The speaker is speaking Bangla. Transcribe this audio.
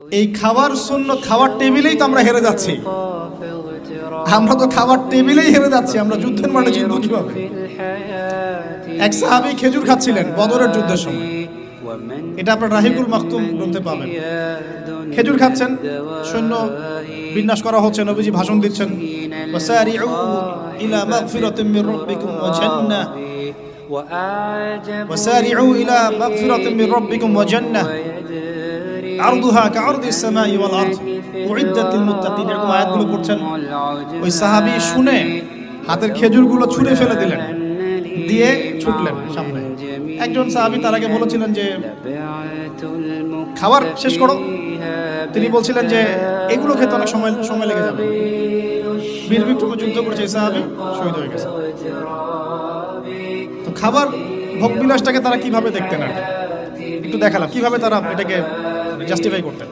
এই খাবার শূন্য খাবার টেবিলেই তো আমরা হেরে যাচ্ছি আমরা তো খাবার টেবিলেই হেরে যাচ্ছি আমরা যুদ্ধের মাঠে জিতবো কিভাবে এক সাহাবি খেজুর খাচ্ছিলেন বদরের যুদ্ধের সময় এটা আপনার রাহিকুল মাকতুম গ্রন্থে পাবেন খেজুর খাচ্ছেন সৈন্য বিন্যাস করা হচ্ছে নবীজি ভাষণ দিচ্ছেন ওয়াসারিউ ইলা মাগফিরাতিন মির রাব্বিকুম ওয়া জান্নাহ وسارعوا إلى مغفرة من ربكم وجنة আরদুহা কারদি সামাই ওয়াল আরদ। উইদ্দাত লিল মুত্তাকিন, এরকম আয়াতগুলো পড়ছেন। ওই সাহাবী শুনে হাতের খেজুরগুলো ছুঁড়ে ফেলে দিলেন, দিয়ে ছুটলেন সামনে। একজন সাহাবি তার আগে বলেছিলেন যে, খাবার শেষ করো। তিনি বলছিলেন যে, এগুলো খেতে অনেক সময় সময় লেগে যাবে। বীর যুদ্ধ করেছে এই সাহাবি, শহীদ হয়ে গেছে। তো খাবার ভোগবিলাসটাকে তারা কীভাবে দেখতেন আর একটু দেখালাম, কীভাবে তারা এটাকে জাস্টিফাই করতেন।